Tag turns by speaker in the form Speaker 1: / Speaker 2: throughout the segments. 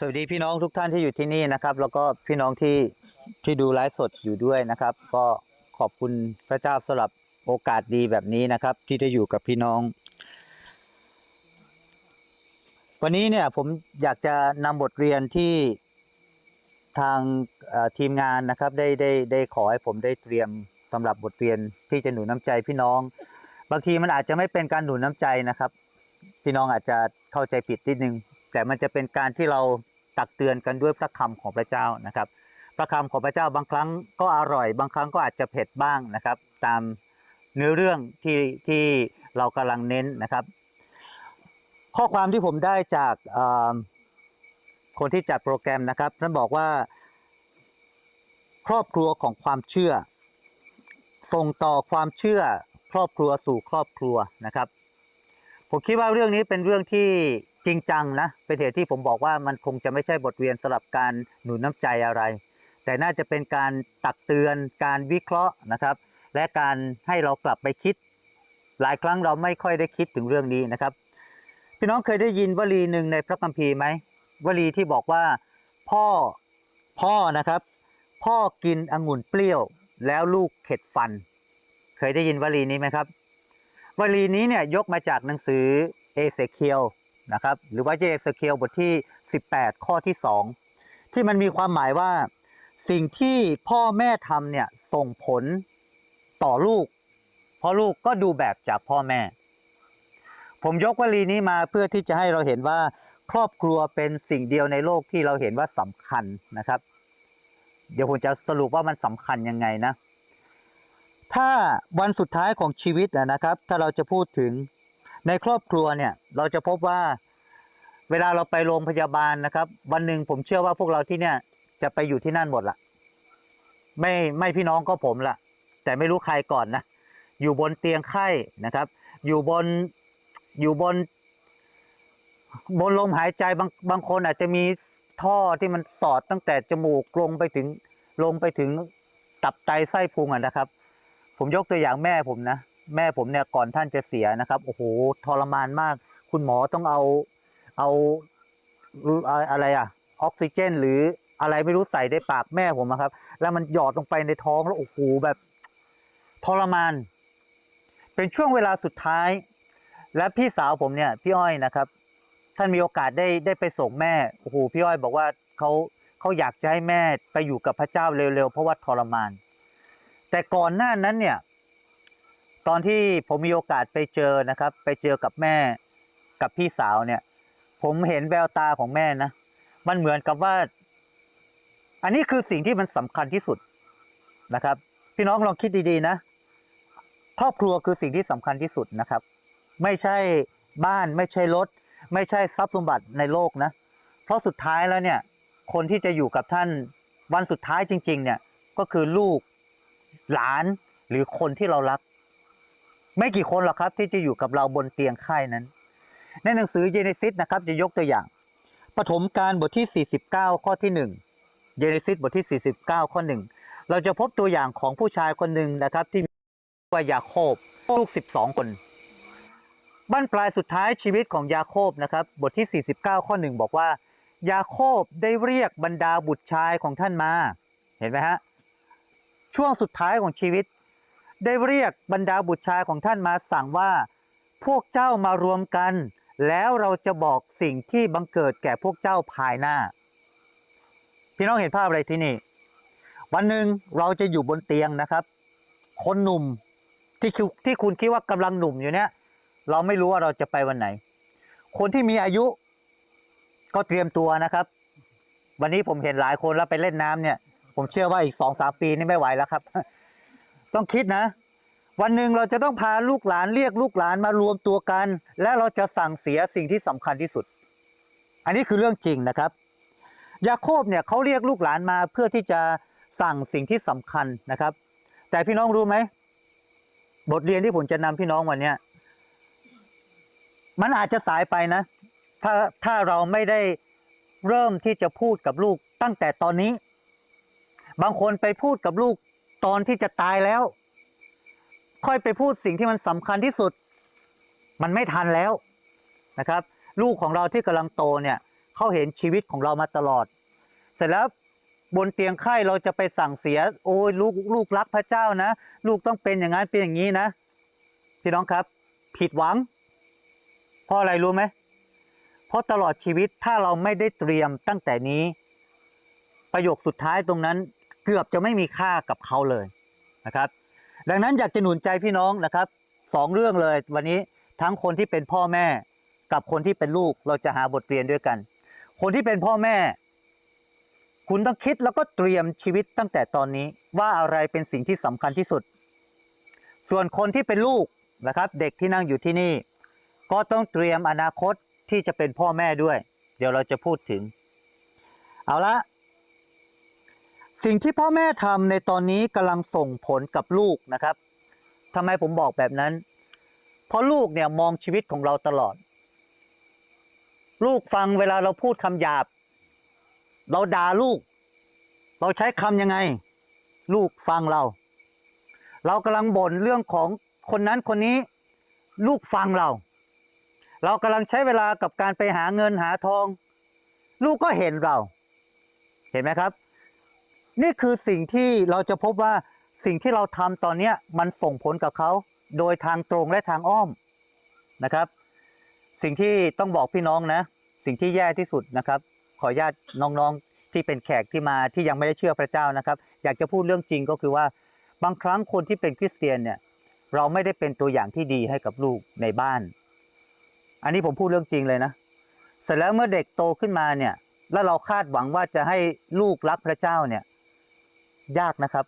Speaker 1: สวัสดีพี่น้องทุกท่านที่อยู่ที่นี่นะครับ แล้วก็พี่น้องที่ที่ดูไลฟ์สดอยู่ด้วยนะครับ ก็ขอบคุณพระเจ้าสำหรับโอกาสดีแบบนี้นะครับ ที่ได้อยู่กับพี่น้อง วันนี้เนี่ยผมอยากจะนำบทเรียนที่ทางทีมงานนะครับ ได้ได้ได้ขอให้ผมได้เตรียมสำหรับบทเรียนที่จะหนุนน้ำใจพี่น้อง บางทีมันอาจจะไม่เป็นการหนุนน้ำใจนะครับ พี่น้องอาจจะเข้าใจผิดนิดนึงแต่มันจะเป็นการที่เรา ตักเตือนกันด้วยพระคำของพระเจ้านะครับ พระคำของพระเจ้าบางครั้งก็อร่อย บางครั้งก็อาจจะเผ็ดบ้างนะครับ ตามเนื้อเรื่องที่ที่เรากำลังเน้นนะครับ ข้อความที่ผมได้จากคนที่จัดโปรแกรมนะครับท่านบอกว่า ครอบครัวของความเชื่อ ส่งต่อความเชื่อครอบครัวสู่ครอบครัวนะครับ ผมคิดว่าเรื่องนี้เป็นเรื่องที่ จริงจังนะเป็นเหตุที่ผมบอกว่ามันคงจะไม่ใช่บทเรียนสำหรับการหนุนน้ำใจอะไร แต่น่าจะเป็นการตักเตือนการวิเคราะห์นะครับ และการให้เรากลับไปคิด หลายครั้งเราไม่ค่อยได้คิดถึงเรื่องนี้นะครับ พี่น้องเคยได้ยินวลีหนึ่งในพระคัมภีร์ไหมวลีที่บอกว่าพ่อพ่อนะครับ พ่อกินองุ่นเปรี้ยวแล้วลูกเข็ดฟัน เคยได้ยินวลีนี้ไหมครับวลีนี้เนี่ยยกมาจากหนังสือเอเซเคียล นะครับหรือว่าเอเซเคียลบทที่ 18 ข้อที่ 2 ที่มันมีความหมายว่าสิ่งที่พ่อแม่ทำเนี่ยส่งผลต่อลูก เพราะลูกก็ดูแบบจากพ่อแม่ ผมยกวลีนี้มาเพื่อที่จะให้เราเห็นว่าครอบครัวเป็นสิ่งเดียวในโลกที่เราเห็นว่าสำคัญนะครับ เดี๋ยวผมจะสรุปว่ามันสำคัญยังไงนะ ถ้าวันสุดท้ายของชีวิตนะครับ ถ้าเราจะพูดถึง ในครอบครัวเนี่ยเราจะพบว่าเวลาเราไปโรงพยาบาลนะครับ วันหนึ่งผมเชื่อว่าพวกเราที่เนี่ยจะไปอยู่ที่นั่นหมดละไม่ไม่พี่น้องก็ผมละแต่ไม่รู้ใครก่อนนะอยู่บนเตียงไข้นะครับ อยู่บนอยู่บน บนลมหายใจบางบางคนอาจจะมีท่อที่มันสอดตั้งแต่จมูกลงไปถึงลงไปถึงตับไตไส้พุงอะนะครับ ผมยกตัวอย่างแม่ผมนะ แม่ผมเนี่ยก่อนท่านจะเสียนะครับโอ้โหทรมานมาก คุณหมอต้องเอาเอาอะไรอะออกซิเจน หรืออะไรไม่รู้ใส่ในปากแม่ผมอะครับ แล้วมันหยอดลงไปในท้องแล้วโอ้โหแบบทรมาน เป็นช่วงเวลาสุดท้าย และพี่สาวผมเนี่ยพี่อ้อยนะครับ ท่านมีโอกาสได้ได้ไปส่งแม่โอ้โหพี่อ้อยบอกว่าเขาเขาอยากจะให้แม่ไปอยู่กับพระเจ้าเร็วๆเพราะว่าทรมาน แต่ก่อนหน้านั้นเนี่ย ตอนที่ผมมีโอกาสไปเจอนะครับ ไปเจอกับแม่กับพี่สาวเนี่ย ผมเห็นแววตาของแม่นะ มันเหมือนกับว่า อันนี้คือสิ่งที่มันสำคัญที่สุดนะครับ พี่น้องลองคิดดีๆนะ ครอบครัวคือสิ่งที่สำคัญที่สุดนะครับ ไม่ใช่บ้านไม่ใช่รถ ไม่ใช่ทรัพย์สมบัติในโลกนะ เพราะสุดท้ายแล้วเนี่ย คนที่จะอยู่กับท่านวันสุดท้ายจริง ๆ เนี่ยก็คือลูกหลานหรือคนที่เรารัก ไม่กี่คนหรอกครับที่จะอยู่กับเราบนเตียงไข้นั้น ในหนังสือเยเนซิสนะครับจะยกตัวอย่างปฐมกาลบทที่ 49 ข้อที่ 1 เยเนซิสบทที่ 49 ข้อ 1 เราจะพบตัวอย่างของผู้ชายคนหนึ่งนะครับที่ว่ายาโคบลูก 12 คนบ้านปลายสุดท้ายชีวิตของยาโคบนะครับบทที่ 49 ข้อ 1 บอกว่า ยาโคบได้เรียกบรรดาบุตรชายของท่านมา เห็นไหมฮะช่วงสุดท้ายของชีวิต ได้เรียกบรรดาบุตรชายของท่านมาสั่งว่า พวกเจ้ามารวมกัน แล้วเราจะบอกสิ่งที่บังเกิดแก่พวกเจ้าภายหน้า พี่น้องเห็นภาพอะไรที่นี่ วันหนึ่งเราจะอยู่บนเตียงนะครับ คนหนุ่มที่คที่คุณคิดว่ากำลังหนุ่มอยู่เนี่ย เราไม่รู้ว่าเราจะไปวันไหน คนที่มีอายุ ก็เตรียมตัวนะครับ วันนี้ผมเห็นหลายคนแล้วไปเล่นน้ำเนี่ย ผมเชื่อว่าอีกสองสามปีนี่ไม่ไหวแล้วครับ ต้องคิดนะ วันหนึ่งเราจะต้องพาลูกหลานเรียกลูกหลานมารวมตัวกัน และเราจะสั่งเสียสิ่งที่สำคัญที่สุด อันนี้คือเรื่องจริงนะครับ ยาโคบเนี่ยเขาเรียกลูกหลานมาเพื่อที่จะสั่งสิ่งที่สำคัญนะครับ แต่พี่น้องรู้ไหมบทเรียนที่ผมจะนำพี่น้องวันเนี้ยมันอาจจะสายไปนะ ถ้าถ้าเราไม่ได้เริ่มที่จะพูดกับลูกตั้งแต่ตอนนี้ บางคนไปพูดกับลูก ตอนที่จะตายแล้ว ค่อยไปพูดสิ่งที่มันสำคัญที่สุด มันไม่ทันแล้วนะครับ ลูกของเราที่กำลังโตเนี่ยเขาเห็นชีวิตของเรามาตลอด เสร็จแล้วบนเตียงไข้เราจะไปสั่งเสีย โอ้ยลูกลูกรักพระเจ้านะ ลูกต้องเป็นอย่างนั้นเป็นอย่างนี้นะ พี่น้องครับ ผิดหวัง เพราะอะไรรู้ไหมเพราะตลอดชีวิตถ้าเราไม่ได้เตรียมตั้งแต่นี้ ประโยคสุดท้ายตรงนั้น เกือบจะไม่มีค่ากับเขาเลยนะครับ ดังนั้นอยากจะหนุนใจพี่น้องนะครับสองเรื่องเลยวันนี้ทั้งคนที่เป็นพ่อแม่กับคนที่เป็นลูกเราจะหาบทเรียนด้วยกัน คนที่เป็นพ่อแม่ คุณต้องคิดแล้วก็เตรียมชีวิตตั้งแต่ตอนนี้ว่าอะไรเป็นสิ่งที่สำคัญที่สุด ส่วนคนที่เป็นลูกนะครับ เด็กที่นั่งอยู่ที่นี่ ก็ต้องเตรียมอนาคตที่จะเป็นพ่อแม่ด้วย เดี๋ยวเราจะพูดถึง เอาละ สิ่งที่พ่อแม่ทำในตอนนี้กำลังส่งผลกับลูกนะครับทำไมผมบอกแบบนั้น เพราะลูกเนี่ยมองชีวิตของเราตลอด ลูกฟังเวลาเราพูดคำหยาบ เราด่าลูก เราใช้คำยังไง ลูกฟังเรา เรากำลังบ่นเรื่องของคนนั้นคนนี้ ลูกฟังเรา เรากำลังใช้เวลากับการไปหาเงินหาทอง ลูกก็เห็นเรา เห็นไหมครับ นี่คือสิ่งที่เราจะพบว่าสิ่งที่เราทำตอนเนี้มันส่งผลกับเขา โดยทางตรงและทางอ้อมนะครับ สิ่งที่ต้องบอกพี่น้องนะ สิ่งที่แย่ที่สุดนะครับ ขออนุญาตน้องๆที่เป็นแขกที่มาที่ยังไม่ได้เชื่อพระเจ้านะครับ อยากจะพูดเรื่องจริงก็คือว่าบางครั้งคนที่เป็นคริสเตียนเนี่ยเราไม่ได้เป็นตัวอย่างที่ดีให้กับลูกในบ้าน อันนี้ผมพูดเรื่องจริงเลยนะ เสร็จแล้วเมื่อเด็กโตขึ้นมาเนี่ยแล้วเราคาดหวังว่าจะให้ลูกรักพระเจ้าเนี่ย ยากนะครับ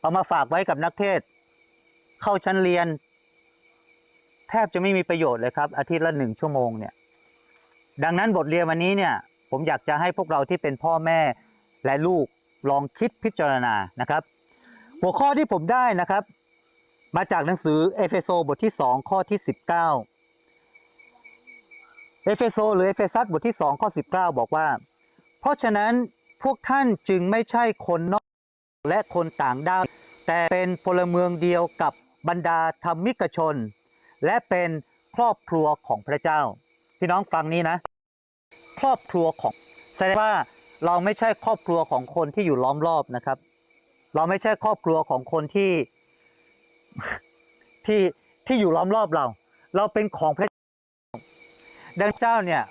Speaker 1: เอามาฝากไว้กับนักเทศ เข้าชั้นเรียน แทบจะไม่มีประโยชน์เลยครับ อาทิตย์ละหนึ่งชั่วโมงเนี่ย ดังนั้นบทเรียนวันนี้เนี่ย ผมอยากจะให้พวกเราที่เป็นพ่อแม่และลูกลองคิดพิจารณานะครับ หัวข้อที่ผมได้นะครับ มาจากหนังสือเอเฟโซบทที่ 2 ข้อที่ 19 เอเฟโซหรือเอเฟซัสบทที่ 2 ข้อ 19 บอกว่า เพราะฉะนั้นพวกท่านจึงไม่ใช่คนนอก และคนต่างด้าวแต่เป็นพลเมืองเดียวกับบรรดาธรรมิกชน และเป็นครอบครัวของพระเจ้า พี่น้องฟังนี้นะ ครอบครัวของแสดงว่าเราไม่ใช่ครอบครัวของคนที่อยู่ล้อมรอบนะครับ เราไม่ใช่ครอบครัวของคนที่ที่ที่อยู่ล้อมรอบเรา เราเป็นของพระเจ้าดังเจ้าเนี่ย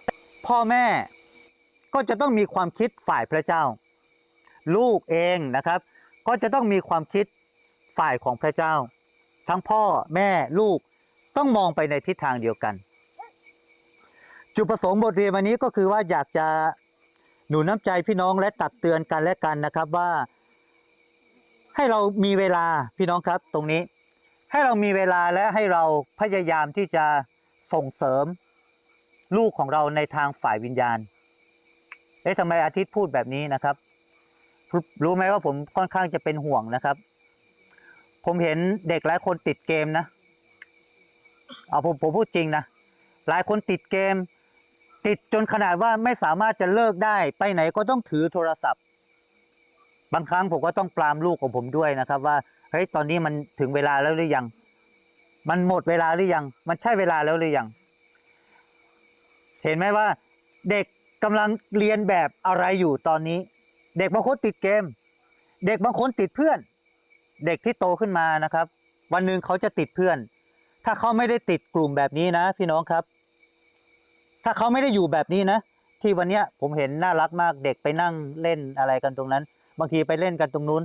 Speaker 1: พ่อแม่ก็จะต้องมีความคิดฝ่ายพระเจ้า ลูกเองนะครับ ก็จะต้องมีความคิดฝ่ายของพระเจ้า ทั้งพ่อแม่ลูกต้องมองไปในทิศทางเดียวกัน จุดประสงค์บทเรียนวันนี้ก็คือว่าอยากจะหนุนน้ำใจพี่น้องและตักเตือนกันและกันนะครับว่า ให้เรามีเวลาพี่น้องครับตรงนี้ ให้เรามีเวลาและให้เราพยายามที่จะส่งเสริมลูกของเราในทางฝ่ายวิญญาณเอ๊ะทำไมอาทิตย์พูดแบบนี้นะครับ รู้ไหมว่าผมค่อนข้างจะเป็นห่วงนะครับ ผมเห็นเด็กหลายคนติดเกมนะเอาผมผมพูดจริงนะหลายคนติดเกม ติดจนขนาดว่าไม่สามารถจะเลิกได้ ไปไหนก็ต้องถือโทรศัพท์ บางครั้งผมก็ต้องปรามลูกของผมด้วยนะครับ ว่าเฮ้ยตอนนี้มันถึงเวลาแล้วหรือยัง มันหมดเวลาหรือยัง มันใช่เวลาแล้วหรือยัง เห็นไหมว่า เด็กกำลังเรียนแบบอะไรอยู่ตอนนี้ เด็กบางคนติดเกม เด็กบางคนติดเพื่อน เด็กที่โตขึ้นมานะครับ วันหนึ่งเขาจะติดเพื่อน ถ้าเขาไม่ได้ติดกลุ่มแบบนี้นะ พี่น้องครับ ถ้าเขาไม่ได้อยู่แบบนี้นะ ที่วันเนี้ยผมเห็นน่ารักมากเด็กไปนั่งเล่นอะไรกันตรงนั้น บางทีไปเล่นกันตรงนู้น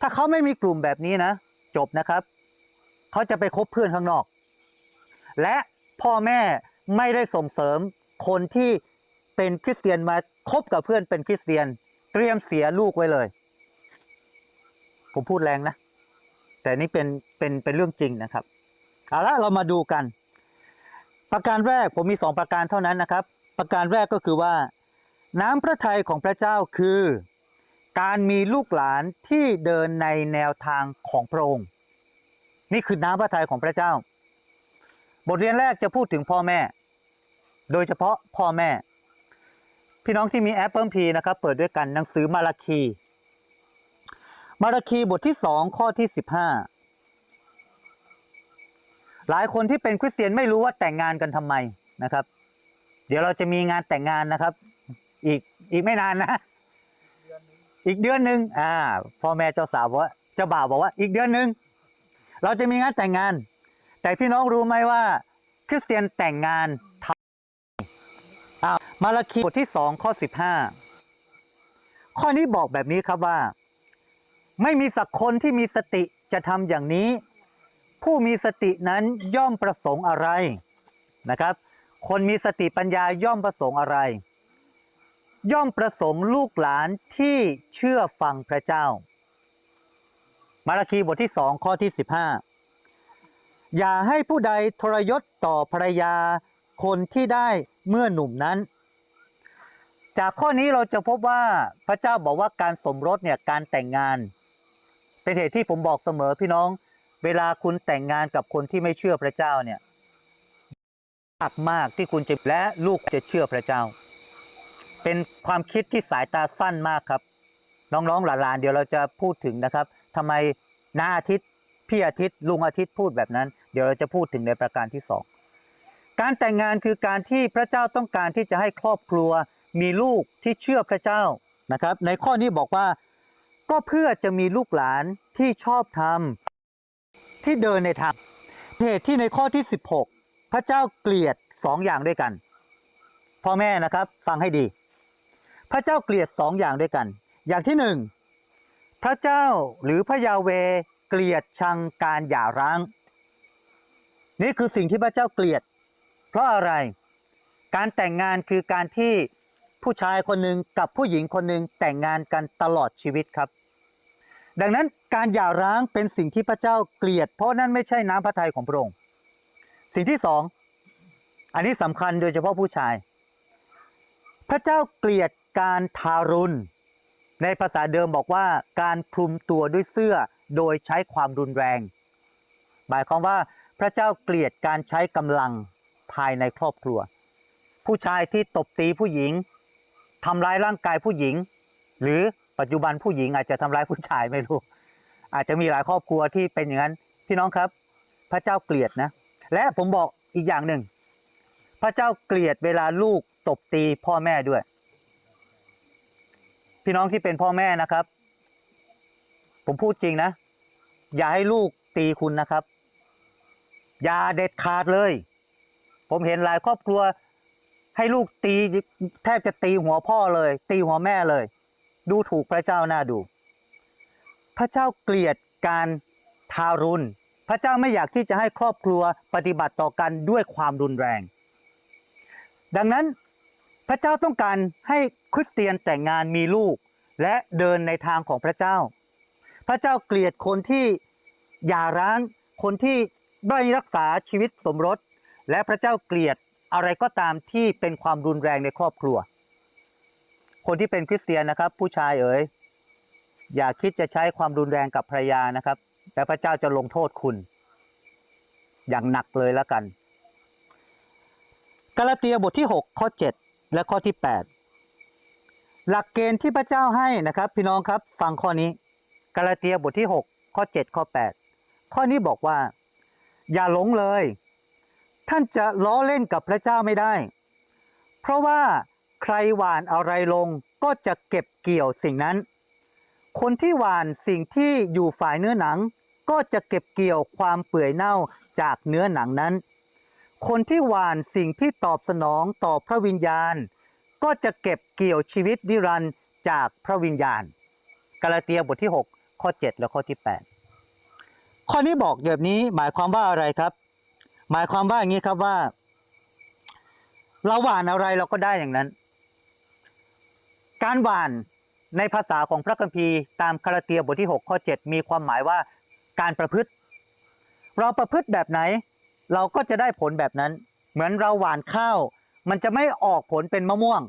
Speaker 1: ถ้าเขาไม่มีกลุ่มแบบนี้นะ จบนะครับ เขาจะไปคบเพื่อนข้างนอก และพ่อแม่ไม่ได้ส่งเสริมคนที่เป็นคริสเตียนมาคบกับเพื่อนเป็นคริสเตียน เรียมเสียลูกไว้เลย ผมพูดแรงนะ แต่นี่เป็นเป็นเป็นเรื่องจริงนะครับ เอาละเรามาดูกัน ประการแรกผมมีสองประการเท่านั้นนะครับ ประการแรกก็คือว่า น้ำพระทัยของพระเจ้าคือ การมีลูกหลานที่เดินในแนวทางของพระองค์ นี่คือน้ำพระทัยของพระเจ้า บทเรียนแรกจะพูดถึงพ่อแม่ โดยเฉพาะพ่อแม่ พี่น้องที่มีแอปเปิลพีนะครับ เปิดด้วยกันหนังสือมาราคี มาราคีบทที่สองข้อที่สิบห้าหลายคนที่เป็นคริสเตียนไม่รู้ว่าแต่งงานกันทำไมนะครับ เดี๋ยวเราจะมีงานแต่งงานนะครับ อีกอีกไม่นานนะ อีกเดือนหนึ่งอ่าพ่อแม่เจ้าสาวบอกว่าเจ้าบ่าวบอกว่า อีกเดือนหนึ่งเราจะมีงานแต่งงาน แต่พี่น้องรู้ไหมว่า คริสเตียนแต่งงาน มาราคีบทที่สองข้อสิบห้าข้อนี้บอกแบบนี้ครับว่า ไม่มีสักคนที่มีสติจะทำอย่างนี้ ผู้มีสตินั้นย่อมประสงค์อะไรนะครับ คนมีสติปัญญาย่อมประสงค์อะไร ย่อมประสงค์ลูกหลานที่เชื่อฟังพระเจ้า มาราคีบทที่สองข้อที่15อย่าให้ผู้ใดทรยศต่อภรรยาคนที่ได้เมื่อหนุ่มนั้น จากข้อนี้เราจะพบว่าพระเจ้าบอกว่าการสมรสเนี่ยการแต่งงาน เป็นเหตุที่ผมบอกเสมอพี่น้อง เวลาคุณแต่งงานกับคนที่ไม่เชื่อพระเจ้าเนี่ยยากมากที่คุณจะและลูกจะเชื่อพระเจ้า เป็นความคิดที่สายตาสั้นมากครับ น้องๆหลานๆเดี๋ยวเราจะพูดถึงนะครับทำไมน้าอาทิตย์พี่อาทิตย์ลุงอาทิตย์พูดแบบนั้น เดี๋ยวเราจะพูดถึงในประการที่สองการแต่งงานคือการที่พระเจ้าต้องการที่จะให้ครอบครัว มีลูกที่เชื่อพระเจ้านะครับ ในข้อนี้บอกว่า ก็เพื่อจะมีลูกหลานที่ชอบธรรม ที่เดินในทางเหตุที่ในข้อที่ 16 พระเจ้าเกลียดสองอย่างด้วยกันพ่อแม่นะครับฟังให้ดี พระเจ้าเกลียดสองอย่างด้วยกัน อย่างที่หนึ่งพระเจ้าหรือพระยาเวเกลียดชังการหย่าร้าง นี่คือสิ่งที่พระเจ้าเกลียด เพราะอะไร การแต่งงานคือการที่ ผู้ชายคนหนึ่งกับผู้หญิงคนหนึ่งแต่งงานกันตลอดชีวิตครับ ดังนั้นการหย่าร้างเป็นสิ่งที่พระเจ้าเกลียด เพราะนั่นไม่ใช่น้ำพระทัยของพระองค์ สิ่งที่สองอันนี้สำคัญโดยเฉพาะผู้ชาย พระเจ้าเกลียดการทารุณ ในภาษาเดิมบอกว่าการคลุมตัวด้วยเสื้อโดยใช้ความรุนแรง หมายความว่าพระเจ้าเกลียดการใช้กำลังภายในครอบครัว ผู้ชายที่ตบตีผู้หญิง ทำร้ายร่างกายผู้หญิง หรือปัจจุบันผู้หญิงอาจจะทำร้ายผู้ชายไม่รู้ อาจจะมีหลายครอบครัวที่เป็นอย่างนั้น พี่น้องครับ พระเจ้าเกลียดนะ และผมบอกอีกอย่างหนึ่ง พระเจ้าเกลียดเวลาลูกตบตีพ่อแม่ด้วย พี่น้องที่เป็นพ่อแม่นะครับ ผมพูดจริงนะ อย่าให้ลูกตีคุณนะครับ อย่าเด็ดขาดเลย ผมเห็นหลายครอบครัว ให้ลูกตีแทบจะตีหัวพ่อเลย ตีหัวแม่เลย ดูถูกพระเจ้าน่าดู พระเจ้าเกลียดการทารุณ พระเจ้าไม่อยากที่จะให้ครอบครัวปฏิบัติต่อกันด้วยความรุนแรง ดังนั้นพระเจ้าต้องการให้คริสเตียนแต่งงานมีลูกและเดินในทางของพระเจ้า พระเจ้าเกลียดคนที่หย่าร้าง คนที่ไม่รักษาชีวิตสมรส และพระเจ้าเกลียด อะไรก็ตามที่เป็นความรุนแรงในครอบครัว คนที่เป็นคริสเตียนนะครับ ผู้ชายเอ๋ยอย่าคิดจะใช้ความรุนแรงกับภรรยานะครับ และพระเจ้าจะลงโทษคุณ อย่างหนักเลยแล้วกัน กาลาเตียบทที่ 6 ข้อ 7 และข้อที่ 8 หลักเกณฑ์ที่พระเจ้าให้นะครับ พี่น้องครับฟังข้อนี้ กาลาเตียบทที่ 6 ข้อ 7 ข้อ 8 ข้อนี้บอกว่า อย่าหลงเลย ท่านจะล้อเล่นกับพระเจ้าไม่ได้ เพราะว่าใครหวานอะไรลงก็จะเก็บเกี่ยวสิ่งนั้น คนที่หวานสิ่งที่อยู่ฝ่ายเนื้อหนัง ก็จะเก็บเกี่ยวความเปื่อยเน่าจากเนื้อหนังนั้น คนที่หวานสิ่งที่ตอบสนองต่อพระวิญญาณ ก็จะเก็บเกี่ยวชีวิตนิรันดร์จากพระวิญญาณ กาลาเตียบทที่ 6 ข้อ 7 และข้อที่ 8 ข้อนี้บอกแบบนี้หมายความว่าอะไรครับ หมายความว่าอย่างนี้ครับว่า เราหวานอะไรเราก็ได้อย่างนั้น การหวานในภาษาของพระคัมภีร์ตามคาราเตียบทที่ 6 ข้อ 7 มีความหมายว่าการประพฤติ เราประพฤติแบบไหน เราก็จะได้ผลแบบนั้น เหมือนเราหว่านข้าว มันจะไม่ออกผลเป็นมะม่วง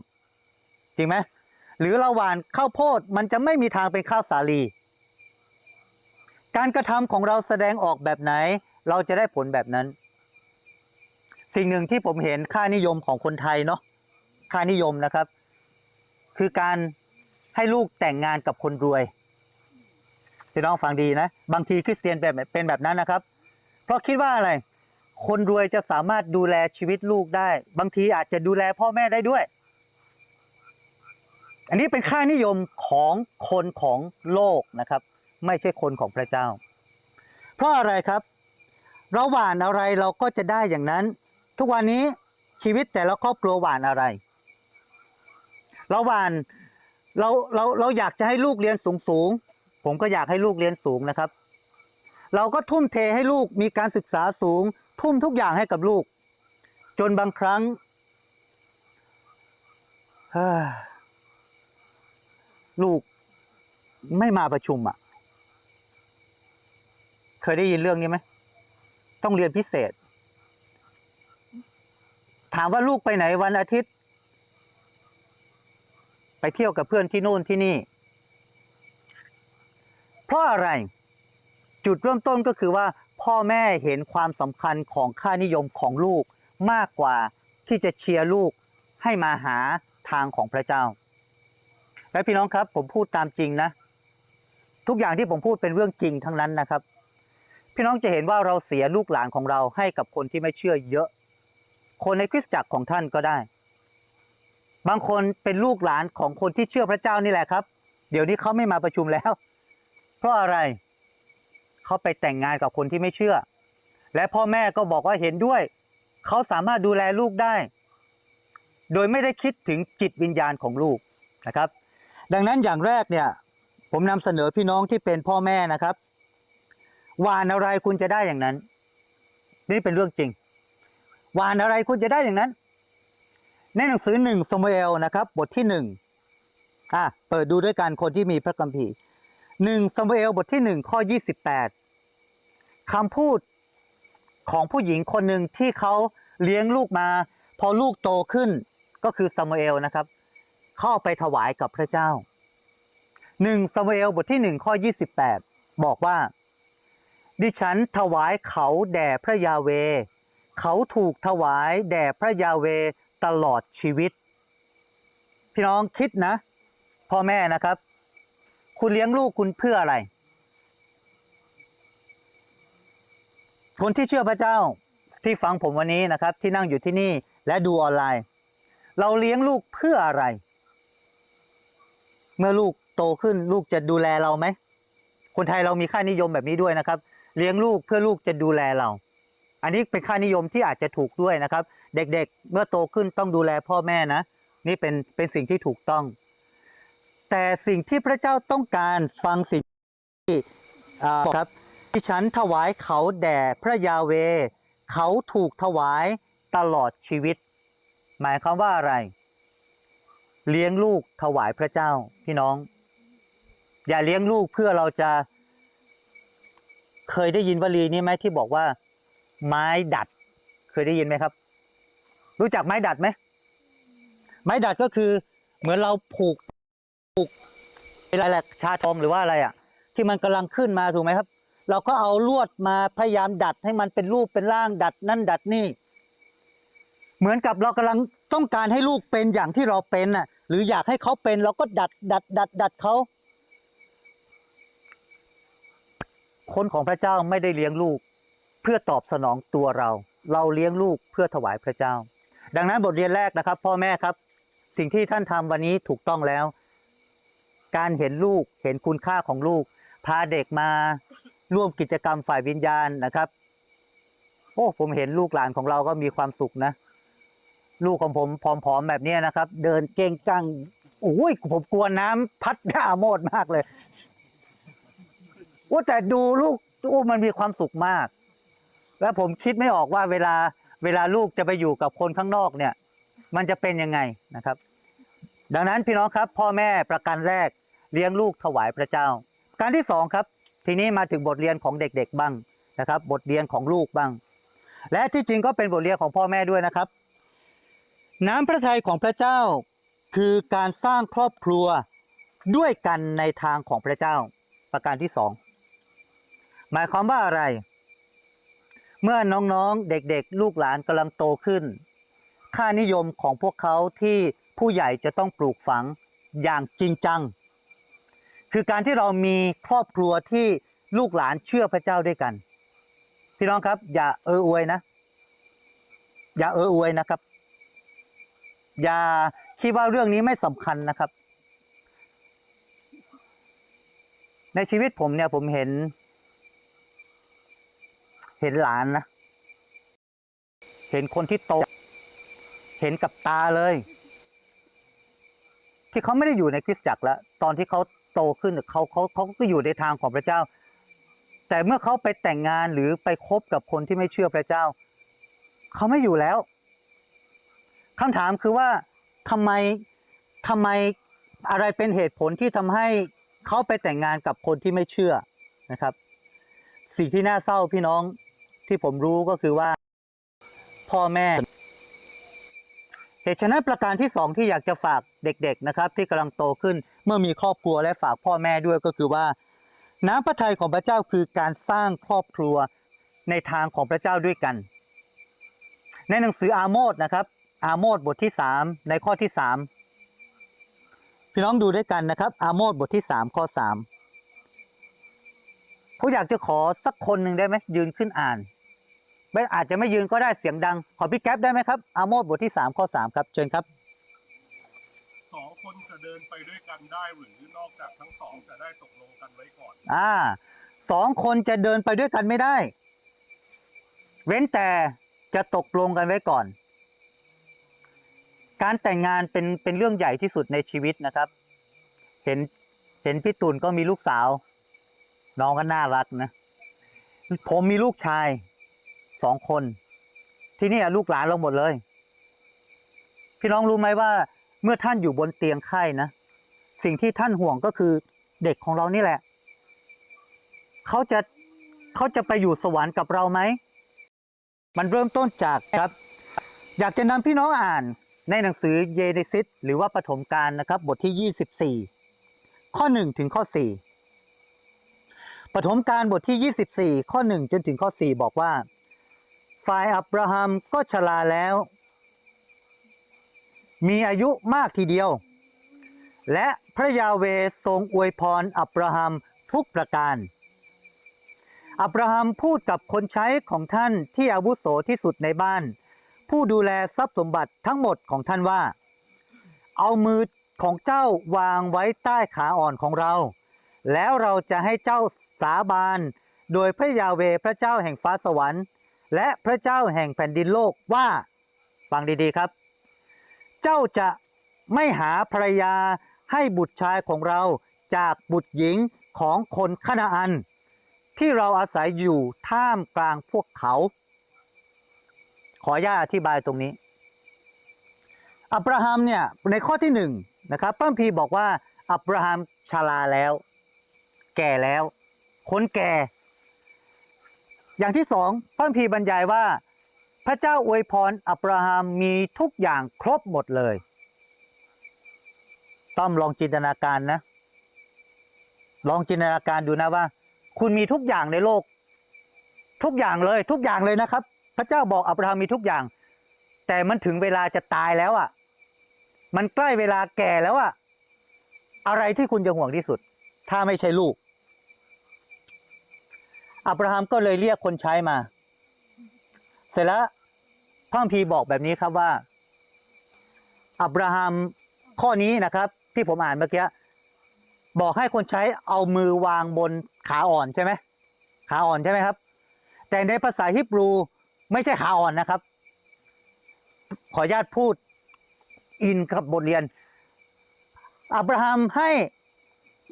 Speaker 1: จริงไหมหรือเราหว่านข้าวโพดมันจะไม่มีทางเป็นข้าวสาลี การกระทำของเราแสดงออกแบบไหน เราจะได้ผลแบบนั้น สิ่งหนึ่งที่ผมเห็นค่านิยมของคนไทยเนาะค่านิยมนะครับ คือการให้ลูกแต่งงานกับคนรวยพี่น้องฟังดีนะ บางทีคริสเตียนแบบเป็นแบบนั้นนะครับ เพราะคิดว่าอะไร คนรวยจะสามารถดูแลชีวิตลูกได้ บางทีอาจจะดูแลพ่อแม่ได้ด้วย อันนี้เป็นค่านิยมของคนของโลกนะครับ ไม่ใช่คนของพระเจ้า เพราะอะไรครับ เราหวานอะไรเราก็จะได้อย่างนั้น ทุกวันนี้ชีวิตแต่ละครอบครัวหวานอะไร เราหวานเราเราเราอยากจะให้ลูกเรียนสูงสูงผมก็อยากให้ลูกเรียนสูงนะครับ เราก็ทุ่มเทให้ลูกมีการศึกษาสูง ทุ่มทุกอย่างให้กับลูก จนบางครั้งลูกไม่มาประชุมอะ เคยได้ยินเรื่องนี้ไหม ต้องเรียนพิเศษ ถามว่าลูกไปไหนวันอาทิตย์ ไปเที่ยวกับเพื่อนที่นู่นที่นี่ เพราะอะไรจุดเริ่มต้นก็คือว่าพ่อแม่เห็นความสำคัญของค่านิยมของลูกมากกว่าที่จะเชียร์ลูกให้มาหาทางของพระเจ้า และพี่น้องครับผมพูดตามจริงนะ ทุกอย่างที่ผมพูดเป็นเรื่องจริงทั้งนั้นนะครับ พี่น้องจะเห็นว่าเราเสียลูกหลานของเราให้กับคนที่ไม่เชื่อเยอะ คนในคริสตจักรของท่านก็ได้ บางคนเป็นลูกหลานของคนที่เชื่อพระเจ้านี่แหละครับ เดี๋ยวนี้เขาไม่มาประชุมแล้ว เพราะอะไรเขาไปแต่งงานกับคนที่ไม่เชื่อ และพ่อแม่ก็บอกว่าเห็นด้วย เขาสามารถดูแลลูกได้ โดยไม่ได้คิดถึงจิตวิญญาณของลูกนะครับ ดังนั้นอย่างแรกเนี่ยผมนำเสนอพี่น้องที่เป็นพ่อแม่นะครับหวานอะไรคุณจะได้อย่างนั้น นี่เป็นเรื่องจริง หวานอะไรคุณจะได้อย่างนั้น ในหนังสือหนึ่งสมุเอลนะครับ บทที่หนึ่งอะเปิดดูด้วยกันคนที่มีพระคัมภีร์หนึ่งสมุเอลบทที่หนึ่งข้อยี่สิบแปดคำพูดของผู้หญิงคนหนึ่งที่เขาเลี้ยงลูกมา พอลูกโตขึ้นก็คือซามูเอลนะครับ เข้าเอาไปถวายกับพระเจ้าหนึ่งซามูเอลบทที่หนึ่งข้อยี่สิบแปดบอกว่า ดิฉันถวายเขาแด่พระยาเว เขาถูกถวายแด่พระยาเวตลอดชีวิต พี่น้องคิดนะ พ่อแม่นะครับ คุณเลี้ยงลูกคุณเพื่ออะไร คนที่เชื่อพระเจ้าที่ฟังผมวันนี้นะครับ ที่นั่งอยู่ที่นี่และดูออนไลน์ เราเลี้ยงลูกเพื่ออะไร เมื่อลูกโตขึ้นลูกจะดูแลเราไหมคนไทยเรามีค่านิยมแบบนี้ด้วยนะครับ เลี้ยงลูกเพื่อลูกจะดูแลเรา อันนี้เป็นค่านิยมที่อาจจะถูกด้วยนะครับ เด็กๆ เมื่อโตขึ้นต้องดูแลพ่อแม่นะ นี่เป็นเป็นสิ่งที่ถูกต้อง แต่สิ่งที่พระเจ้าต้องการฟังสิ่งที่อ่าครับที่ฉันถวายเขาแด่พระยาเว เขาถูกถวายตลอดชีวิต หมายความว่าอะไร เลี้ยงลูกถวายพระเจ้าพี่น้อง อย่าเลี้ยงลูกเพื่อเราจะ เคยได้ยินวลีนี้ไหมที่บอกว่า ไม้ดัด เคยได้ยินไหมครับ รู้จักไม้ดัดไหมไม้ดัดก็คือเหมือนเราผูกผูกอะไรแหละชาทองหรือว่าอะไรอะ ที่มันกำลังขึ้นมาถูกไหมครับ เราก็เอาลวดมาพยายามดัดให้มันเป็นรูปเป็นร่างดัดนั่นดัดนี่ เหมือนกับเรากำลังต้องการให้ลูกเป็นอย่างที่เราเป็นน่ะ หรืออยากให้เขาเป็นเราก็ดัดดัด ดัด ดัดเขาคนของพระเจ้าไม่ได้เลี้ยงลูก เพื่อตอบสนองตัวเรา เราเลี้ยงลูกเพื่อถวายพระเจ้า ดังนั้นบทเรียนแรกนะครับ พ่อแม่ครับ สิ่งที่ท่านทำวันนี้ถูกต้องแล้ว การเห็นลูกเห็นคุณค่าของลูก พาเด็กมาร่วมกิจกรรมฝ่ายวิญญาณนะครับ โอ้ผมเห็นลูกหลานของเราก็มีความสุขนะ ลูกของผมผอมๆแบบนี้นะครับ เดินเก่งกังโอ้ยผมกลัวน้ำพัดหน้าโมดมากเลยโอ้แต่ดูลูกโอ้มันมีความสุขมาก แล้วผมคิดไม่ออกว่าเวลาเวลาลูกจะไปอยู่กับคนข้างนอกเนี่ย มันจะเป็นยังไงนะครับ ดังนั้นพี่น้องครับ พ่อแม่ประการแรกเลี้ยงลูกถวายพระเจ้า การที่สองครับ ทีนี้มาถึงบทเรียนของเด็กๆบ้างนะครับ บทเรียนของลูกบ้าง และที่จริงก็เป็นบทเรียนของพ่อแม่ด้วยนะครับ น้ำพระทัยของพระเจ้าคือการสร้างครอบครัวด้วยกันในทางของพระเจ้า ประการที่สองหมายความว่าอะไร เมื่อน้องๆ เด็กๆ ลูกหลานกำลังโตขึ้น ค่านิยมของพวกเขาที่ผู้ใหญ่จะต้องปลูกฝังอย่างจริงจัง คือการที่เรามีครอบครัวที่ลูกหลานเชื่อพระเจ้าด้วยกัน พี่น้องครับ อย่าเอออวยนะ อย่าเอออวยนะครับ อย่าคิดว่าเรื่องนี้ไม่สำคัญนะครับ ในชีวิตผมเนี่ยผมเห็น เห็นหลานนะ เห็นคนที่โต เห็นกับตาเลย ที่เขาไม่ได้อยู่ในคริสตจักรแล้ว ตอนที่เขาโตขึ้นเขาเขาเขาก็อยู่ในทางของพระเจ้า แต่เมื่อเขาไปแต่งงานหรือไปคบกับคนที่ไม่เชื่อพระเจ้า เขาไม่อยู่แล้วคำถามคือว่าทำไมทำไมอะไรเป็นเหตุผลที่ทำให้เขาไปแต่งงานกับคนที่ไม่เชื่อนะครับ สิ่งที่น่าเศร้าพี่น้อง ที่ผมรู้ก็คือว่า พ่อแม่ เหตุฉะนั้นประการที่สองที่อยากจะฝากเด็ก ๆนะครับ ที่กำลังโตขึ้นเมื่อมีครอบครัวและฝากพ่อแม่ด้วยก็คือว่า น้ำพระทัยของพระเจ้าคือการสร้างครอบครัวในทางของพระเจ้าด้วยกัน ในหนังสืออาโมดนะครับ อาโมดบทที่ 3 ในข้อที่ 3 พี่น้องดูด้วยกันนะครับ อาโมดบทที่ 3 ข้อ 3ผมอยากจะขอสักคนหนึ่งได้ไหมยืนขึ้นอ่าน ไม่อาจจะไม่ยืนก็ได้เสียงดัง ขอพี่แก๊ปได้ไหมครับอาโมดบทที่ 3 ข้อ 3 ครับ เชิญครับ
Speaker 2: สองคนจะเดินไปด้วยกันได้หรือนอกจากทั้งสองจะได้ตกลงกันไว้ก่อน
Speaker 1: อ่าสองคนจะเดินไปด้วยกันไม่ได้ เว้นแต่จะตกลงกันไว้ก่อน การแต่งงานเป็นเป็นเรื่องใหญ่ที่สุดในชีวิตนะครับ เห็นเห็นพี่ตุ่นก็มีลูกสาว น้องก็น่ารักนะ ผมมีลูกชาย สองคน ที่นี่ลูกหลานเราหมดเลย พี่น้องรู้ไหมว่า เมื่อท่านอยู่บนเตียงไข้นะ สิ่งที่ท่านห่วงก็คือเด็กของเรานี่แหละ เขาจะเขาจะไปอยู่สวรรค์กับเราไหม มันเริ่มต้นจากครับ อยากจะนำพี่น้องอ่านในหนังสือเยเนซิสหรือว่าปฐมกาลนะครับ บทที่ 24 ข้อ 1 ถึงข้อ 4ปฐมกาลบทที่ 24 ข้อ 1 จนถึงข้อ 4 บอกว่า ฝ่ายอับราฮัมก็ชราแล้ว มีอายุมากทีเดียว และพระยาเวทรงอวยพรอับราฮัมทุกประการ อับราฮัมพูดกับคนใช้ของท่านที่อาวุโสที่สุดในบ้าน ผู้ดูแลทรัพย์สมบัติทั้งหมดของท่านว่า เอามือของเจ้าวางไว้ใต้ขาอ่อนของเรา แล้วเราจะให้เจ้าสาบาน โดยพระยาเวพระเจ้าแห่งฟ้าสวรรค์ และพระเจ้าแห่งแผ่นดินโลกว่าฟังดีๆครับ เจ้าจะไม่หาภรรยาให้บุตรชายของเราจากบุตรหญิงของคนคณาอัน ที่เราอาศัยอยู่ท่ามกลางพวกเขา ขออนุญาตอธิบายตรงนี้ อับราฮัมเนี่ยในข้อที่หนึ่งนะครับพระพีบอกว่าอับราฮัมชราแล้ว แก่แล้ว คนแก่ อย่างที่สองพระคัมพีร์บรรยายว่า พระเจ้าอวยพรอับราฮัมมีทุกอย่างครบหมดเลย ต้อมลองจินตนาการนะ ลองจินตนาการดูนะว่า คุณมีทุกอย่างในโลก ทุกอย่างเลยทุกอย่างเลยนะครับ พระเจ้าบอกอับราฮัมมีทุกอย่าง แต่มันถึงเวลาจะตายแล้วอะ่ะ มันใกล้เวลาแก่แล้วอะ่ะ อะไรที่คุณจะห่วงที่สุด ถ้าไม่ใช่ลูก อับราฮัมก็เลยเรียกคนใช้มา เสร็จแล้วพระคัมภีบอกแบบนี้ครับว่า อับราฮัมข้อนี้นะครับ ที่ผมอ่านเมื่อกี้บอกให้คนใช้เอามือวางบนขาอ่อนใช่ไหมขาอ่อนใช่ไหมครับ แต่ในภาษาฮิบรูไม่ใช่ขาอ่อนนะครับ ขออนุญาตพูดอินกับบทเรียน อับราฮัมให้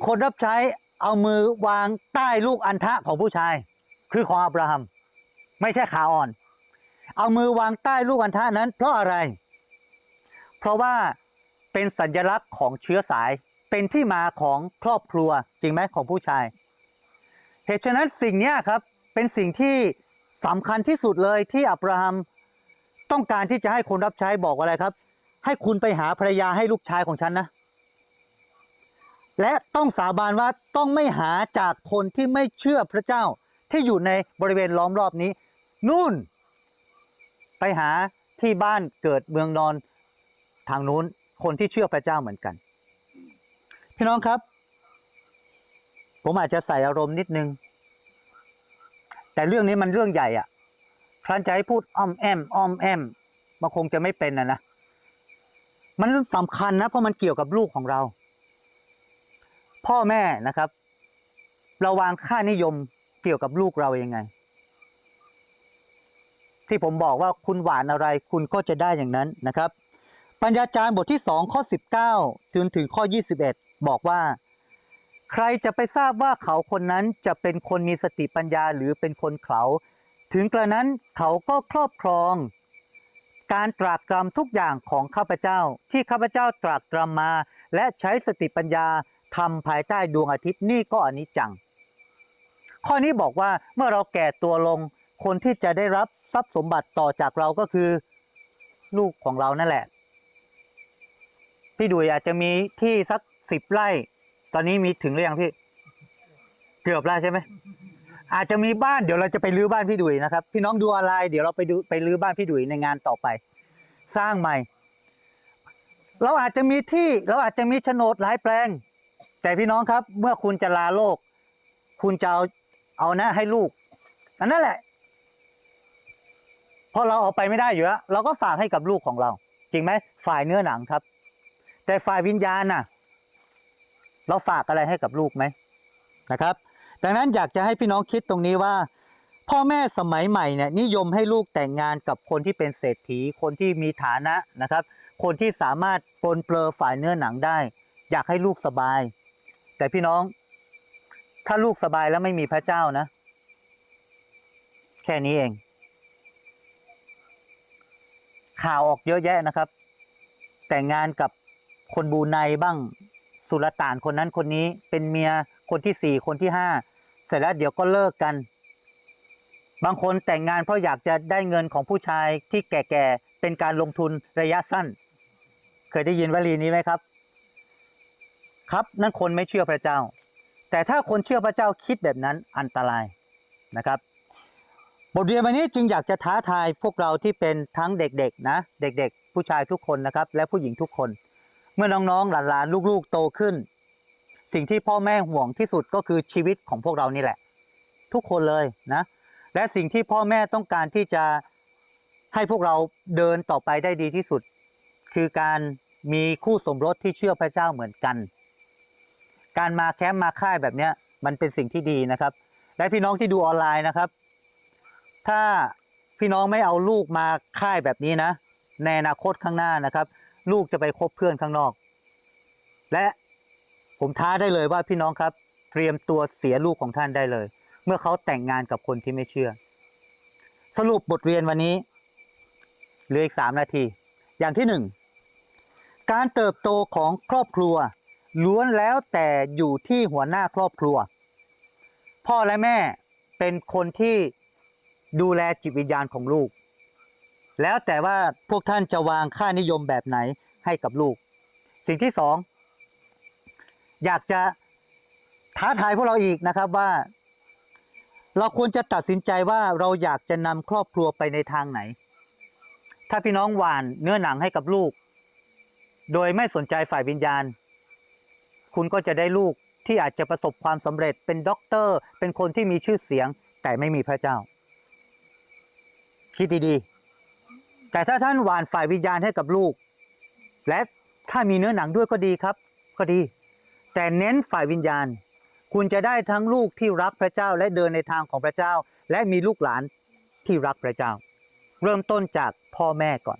Speaker 1: คนรับใช้ เอามือวางใต้ลูกอันทะของผู้ชาย คือของอับราฮัม ไม่ใช่ขาอ่อน เอามือวางใต้ลูกอันทะนั้น เพราะอะไร เพราะว่าเป็นสัญลักษณ์ของเชื้อสายเป็นที่มาของครอบครัวจริงไหมของผู้ชาย เหตุฉะนั้นสิ่งนี้ครับเป็นสิ่งที่สำคัญที่สุดเลยที่อับราฮัมต้องการที่จะให้คนรับใช้บอกอะไรครับ ให้คุณไปหาภรรยาให้ลูกชายของฉันนะ และต้องสาบานว่าต้องไม่หาจากคนที่ไม่เชื่อพระเจ้าที่อยู่ในบริเวณล้อมรอบนี้ นู่น ไปหาที่บ้านเกิดเมืองนอนทางนู้นคนที่เชื่อพระเจ้าเหมือนกัน พี่น้องครับ ผมอาจจะใส่อารมณ์นิดนึง แต่เรื่องนี้มันเรื่องใหญ่อะครั้นจะให้พูดอ้อมแอมอ้อมแอมมันคงจะไม่เป็นนะนะมันสำคัญนะเพราะมันเกี่ยวกับลูกของเรา พ่อแม่นะครับ เราวางค่านิยมเกี่ยวกับลูกเรายังไง ที่ผมบอกว่าคุณหวานอะไรคุณก็จะได้อย่างนั้นนะครับ ปัญญาจารย์บทที่ 2 ข้อ 19 จนถึงข้อ 21 บอกว่า ใครจะไปทราบว่าเขาคนนั้นจะเป็นคนมีสติปัญญาหรือเป็นคนเขา ถึงกระนั้นเขาก็ครอบครองการตรากตรำทุกอย่างของข้าพเจ้า ที่ข้าพเจ้าตรากตรำมา และใช้สติปัญญา ทำภายใต้ดวงอาทิตย์นี่ก็อนิจจัง ข้อนี้บอกว่าเมื่อเราแก่ตัวลงคนที่จะได้รับทรัพย์สมบัติต่อจากเราก็คือ ลูกของเรานั่นแหละ พี่ดุยอาจจะมีที่สักสิบไร่ ตอนนี้มีถึงหรือยังพี่ เกือบแล้วใช่ไหมอาจจะมีบ้านเดี๋ยวเราจะไปรื้อบ้านพี่ดุยนะครับ พี่น้องดูอะไร เดี๋ยวเราไปดูไปรื้อบ้านพี่ดุยในงานต่อไป สร้างใหม่ เราอาจจะมีที่ เราอาจจะมีโฉนดหลายแปลง แต่พี่น้องครับเมื่อคุณจะลาโลก คุณจะเอาเอาหนะให้ลูกอันนั่นแหละพอเราเอาไปไม่ได้อยู่แล้วเราก็ฝากให้กับลูกของเรา จริงไหมฝ่ายเนื้อหนังครับ แต่ฝ่ายวิญญาณน่ะ เราฝากอะไรให้กับลูกไหมนะครับ ดังนั้นอยากจะให้พี่น้องคิดตรงนี้ว่า พ่อแม่สมัยใหม่เนี่ยนิยมให้ลูกแต่งงานกับคนที่เป็นเศรษฐี คนที่มีฐานะนะครับ คนที่สามารถปลนเปลือฝ่ายเนื้อหนังได้ อยากให้ลูกสบาย แต่พี่น้อง ถ้าลูกสบายแล้วไม่มีพระเจ้านะ แค่นี้เอง ข่าวออกเยอะแยะนะครับ แต่งงานกับคนบูไนบ้างสุลต่านคนนั้นคนนี้เป็นเมียคนที่สี่คนที่ห้าเสร็จแล้วเดี๋ยวก็เลิกกัน บางคนแต่งงานเพราะอยากจะได้เงินของผู้ชายที่แก่ๆเป็นการลงทุนระยะสั้น เคยได้ยินวลีนี้ไหมครับ ครับนั่นคนไม่เชื่อพระเจ้า แต่ถ้าคนเชื่อพระเจ้าคิดแบบนั้นอันตรายนะครับบทเรียนวันนี้จึงอยากจะท้าทายพวกเราที่เป็นทั้งเด็กๆนะเด็กๆ ผู้ชายทุกคนนะครับและผู้หญิงทุกคน เมื่อน้องๆหลานๆลูกๆโตขึ้น สิ่งที่พ่อแม่ห่วงที่สุดก็คือชีวิตของพวกเรานี่แหละ ทุกคนเลยนะและสิ่งที่พ่อแม่ต้องการที่จะให้พวกเราเดินต่อไปได้ดีที่สุด คือการมีคู่สมรสที่เชื่อพระเจ้าเหมือนกัน การมาแคมป์มาค่ายแบบเนี้ยมันเป็นสิ่งที่ดีนะครับ และพี่น้องที่ดูออนไลน์นะครับ ถ้าพี่น้องไม่เอาลูกมาค่ายแบบนี้นะ ในอนาคตข้างหน้านะครับ ลูกจะไปคบเพื่อนข้างนอก และผมท้าได้เลยว่าพี่น้องครับ เตรียมตัวเสียลูกของท่านได้เลย เมื่อเขาแต่งงานกับคนที่ไม่เชื่อ สรุปบทเรียนวันนี้เหลืออีกสามนาที อย่างที่หนึ่งการเติบโตของครอบครัว ล้วนแล้วแต่อยู่ที่หัวหน้าครอบครัว พ่อและแม่เป็นคนที่ดูแลจิตวิญญาณของลูก แล้วแต่ว่าพวกท่านจะวางค่านิยมแบบไหนให้กับลูก สิ่งที่สองอยากจะท้าทายพวกเราอีกนะครับว่า เราควรจะตัดสินใจว่าเราอยากจะนำครอบครัวไปในทางไหน ถ้าพี่น้องหวานเนื้อหนังให้กับลูก โดยไม่สนใจฝ่ายวิญญาณ คุณก็จะได้ลูกที่อาจจะประสบความสำเร็จเป็นด็อกเตอร์ เป็นคนที่มีชื่อเสียง แต่ไม่มีพระเจ้า คิดดีๆ แต่ถ้าท่านหวานฝ่ายวิญญาณให้กับลูก และถ้ามีเนื้อหนังด้วยก็ดีครับ ก็ดี แต่เน้นฝ่ายวิญญาณ คุณจะได้ทั้งลูกที่รักพระเจ้าและเดินในทางของพระเจ้า และมีลูกหลานที่รักพระเจ้า เริ่มต้นจากพ่อแม่ก่อน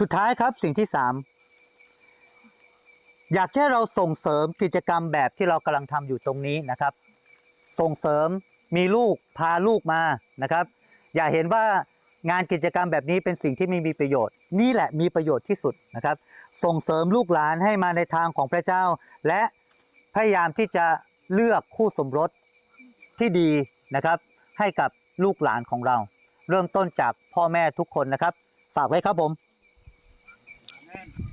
Speaker 1: สุดท้ายครับสิ่งที่สาม อยากให้เราส่งเสริมกิจกรรมแบบที่เรากำลังทำอยู่ตรงนี้นะครับ ส่งเสริมมีลูกพาลูกมานะครับ อย่าเห็นว่างานกิจกรรมแบบนี้เป็นสิ่งที่ไม่มีประโยชน์ นี่แหละมีประโยชน์ที่สุดนะครับ ส่งเสริมลูกหลานให้มาในทางของพระเจ้า และพยายามที่จะเลือกคู่สมรสที่ดีนะครับ ให้กับลูกหลานของเรา เริ่มต้นจากพ่อแม่ทุกคนนะครับ ฝากไว้ครับผม
Speaker 2: แน่น